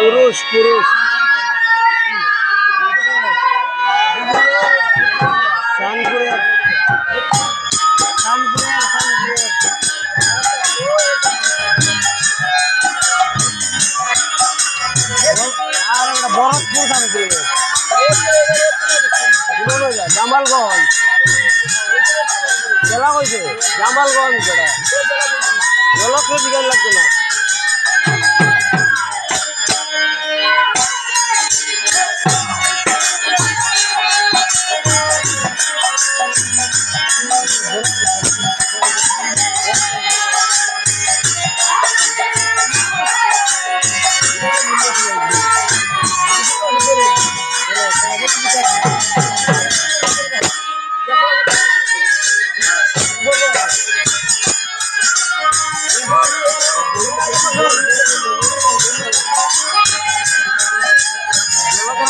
পুরুষ পুরুষ। জামালগঞ্জ। জেলা কইছে জামালগঞ্জ যেটা জলক্ষ বিজ্ঞান লাগবে না।